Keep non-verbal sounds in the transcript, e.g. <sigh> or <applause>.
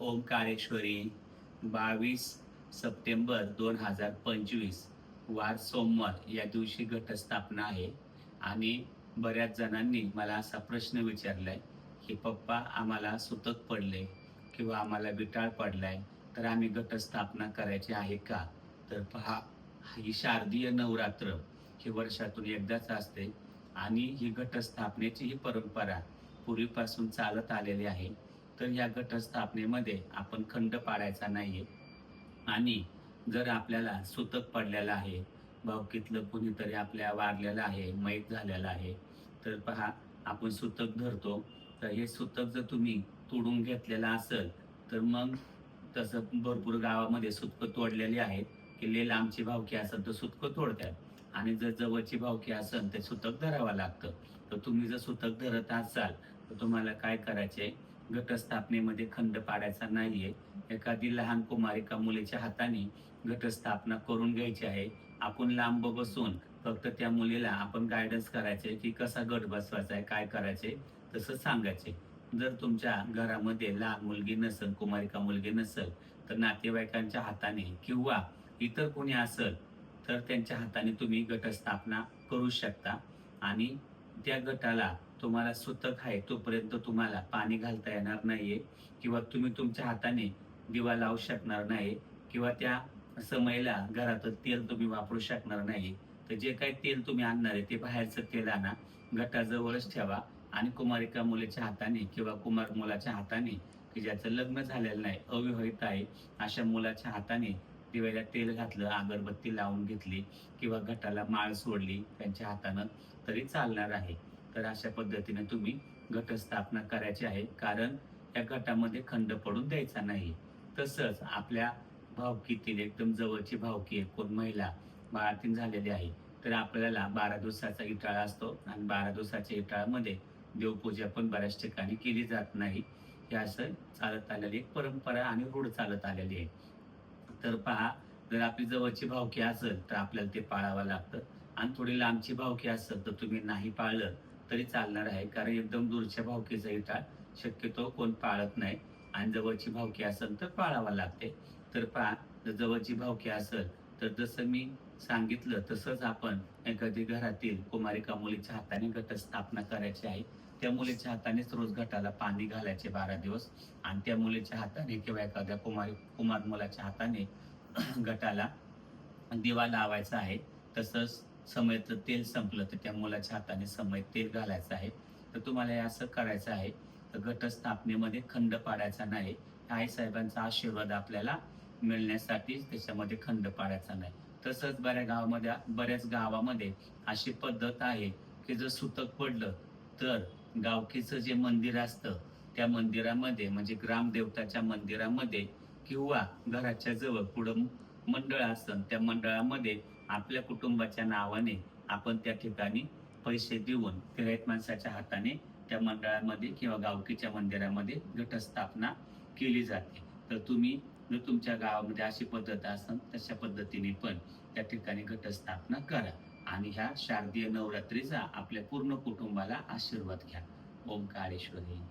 ओंकारेश्वरी बावीस सप्टेंबर दोन हजार पंचवीस वार सोमवार या दिवशी घटस्थापना आहे. आणि बऱ्याच जणांनी मला असा प्रश्न विचारलाय की पप्पा आम्हाला सुतक पडले किंवा आम्हाला विटाळ पडलाय तर आम्ही घटस्थापना करायची आहे का? तर पहा ही शारदीय नवरात्र ही वर्षातून एकदाच असते आणि ही घटस्थापनेची ही परंपरा पूर्वीपासून चालत आलेली आहे. तर या घटस्थापनेमध्ये आपण खंड पाडायचा नाहीये. आणि जर आपल्याला सुतक पडलेलं आहे भावकीतलं कुणीतरी आपल्या वारलेलं आहे मैत झालेलं आहे तर पहा आपण सुतक धरतो. तर हे सुतक जर तुम्ही तोडून घेतलेलं असेल तर मग तसं भरपूर गावामध्ये सुतकं तोडलेली आहेत की ले लांबची भावकी असेल तर सुतकं तोडतात. आणि जर जवळची भावकी असेल तर सुतक धरावं लागतं. तर तुम्ही जर सुतक धरत असाल तर तुम्हाला काय करायचे घटस्थापनेमध्ये खंड पाडायचा नाहीये. एखादी लहान कुमारिका मुलीच्या हाताने घटस्थापना करून घ्यायची आहे. आपण लांब बसून फक्त त्या मुलीला आपण गायडन्स करायचे की कसा गट बसवायचा आहे काय करायचे तसं सांगायचे. जर तुमच्या घरामध्ये लहान मुलगी नसेल कुमारिका मुलगी नसेल तर नातेवाईकांच्या हाताने किंवा इतर कोणी असेल तर त्यांच्या हाताने तुम्ही गटस्थापना करू शकता. आणि त्या गटाला तुम्हाला सुतक आहे तोपर्यंत तुम्हाला पाणी घालता येणार नाहीये किंवा तुम्ही तुमच्या हाताने दिवा लावू शकणार नाही किंवा त्या समयला घरातलं तेल तुम्ही वापरू शकणार नाही. तर जे काही तेल तुम्ही आणणार आहे ते बाहेरचं तेल आणा गटाजवळच ठेवा आणि कुमारिका मुलीच्या हाताने किंवा कुमार मुलाच्या हाताने की ज्याचं लग्न झालेलं नाही अविवाहित आहे अशा मुलाच्या हाताने दिव्याला तेल घातलं अगरबत्ती लावून घेतली किंवा घटाला माळ सोडली त्यांच्या हातानं तरी चालणार आहे. तर अशा पद्धतीने तुम्ही घटस्थापना करायची आहे. कारण या गटामध्ये खंड पडून द्यायचा नाही. तसंच आपल्या भावकीतील एकदम जवळची भावकी आहे. कोण महिला बाळातीन झालेली आहे. तर आपल्याला बारा दिवसाचा इटाळा असतो. आणि बारा दिवसाच्या इटाळामध्ये देवपूजा पण बऱ्याच ठिकाणी केली जात नाही. हे असं चालत आलेली एक परंपरा आणि रूढ चालत आलेली आहे. तर पहा जर आपली जवळची भावकी असेल तर आपल्याला ते पाळावं लागतं. आणि थोडी लांबची भावकी असेल तर तुम्ही नाही पाळलं तरी चालणार आहे. कारण एकदम दूरच्या भावकीचा इटाळ शक्यतो कोण पाळत नाही. आणि जवळची भावकी असेल तर पाळावा लागते. तर पा जर जवळची भावकी असेल तर जसं मी सांगितलं तसंच आपण एखादी घरातील कुमारिका मुलीच्या हाताने घटस्थापना करायची आहे. त्या मुलीच्या हातानेच रोज घटाला पाणी घालायचे बारा दिवस. आणि त्या मुलीच्या हाताने किंवा एखाद्या कुमारी कुमार मुलाच्या हाताने <clears throat> घटाला दिवा लावायचा आहे. तसंच समयचं तेल संपलं तर त्या मुलाच्या हाताने समय तेल घालायचं आहे. तर तुम्हाला हे असं करायचं आहे तर घटस्थापनेमध्ये खंड पाडायचा नाही. आई साहेबांचा आशीर्वाद आपल्याला मिळण्यासाठी त्याच्यामध्ये खंड पाडायचा नाही. तसंच बऱ्या गावामध्ये बऱ्याच गावामध्ये अशी पद्धत आहे की जर सुतक पडलं तर गावकीचं जे मंदिर असतं त्या मंदिरामध्ये म्हणजे ग्रामदेवताच्या मंदिरामध्ये किंवा घराच्या जवळ पुढं मंडळ असतं त्या मंडळामध्ये आपल्या कुटुंबाच्या नावाने आपण त्या ठिकाणी पैसे देऊन फिरायत माणसाच्या हाताने त्या मंडळामध्ये किंवा गावकीच्या मंदिरामध्ये घटस्थापना केली जाते. तर तुम्ही जर तुमच्या गावामध्ये अशी पद्धत असेल तशा पद्धतीने पण त्या ठिकाणी घटस्थापना करा आणि ह्या शारदीय नवरात्रीचा आपल्या पूर्ण कुटुंबाला आशीर्वाद घ्या. ओंकारेश्वरी.